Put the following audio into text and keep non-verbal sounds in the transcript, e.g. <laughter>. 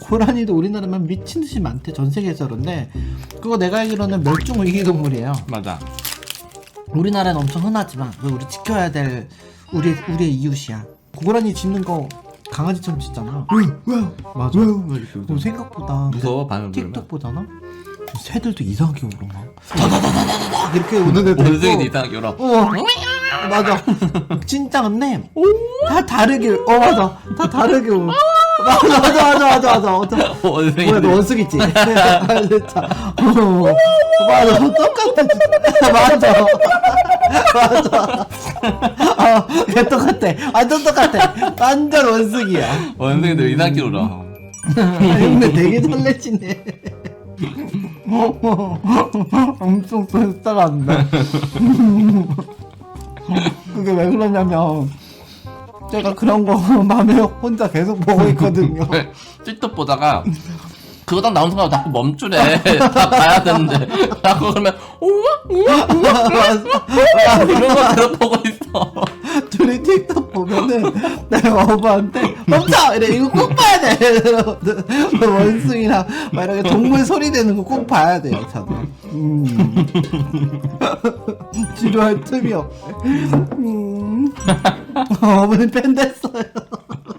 고라니도 우리나라만 미친 듯이 많대 전 세계에서 그런데 그거 내가 알기로는 멸종 위기 동물이에요. 맞아. 우리나라는 엄청 흔하지만 그거 우리 지켜야 될 우리 우리의 이웃이야. 고라니 짖는 거 강아지처럼 짖잖아. 왜? 맞아. 그럼 생각보다 무서워 반응 틱톡 들으면. 보잖아. 새들도 이상하게 울어 막. 다다다다다다 이렇게 우는 애들 원숭이도. 이상하게 울어. 어 맞아. 진짜 근데 다 다르게 어 맞아 다 다르게 울어. 맞아 맞아 맞아 맞아 맞아. 원숭이. <laughs> 뭐야 너 원숭이지? 아, 진짜 어, 맞아 똑같아 진짜. <laughs> 맞아 맞아 아, 걔 똑같아 완전 똑같아 완전 원숭이야 원숭이들 울어. 아니, 근데 되게 설레지네 엄청 쏠쏠한데 <laughs> 그게 왜 그러냐면 제가 그런 거 <laughs> 밤에 혼자 계속 보고 <laughs> 있거든요. 틱톡 보다가 <laughs> 그거 딱 나온 순간 자꾸 멈추래. <laughs> 다 가야 되는데. 자꾸 그러면 우와 우와 우와 이런 거 계속 보고 있어. <laughs> 둘이 틱톡 보면은 내가 어부한테 멈춰! 이래 이거 꼭 봐야 돼! <laughs> 원숭이랑 막 이렇게 동물 소리 내는 거 꼭 봐야 돼요 저는 음. 지루할 틈이 없네 음. 어머니 팬 됐어요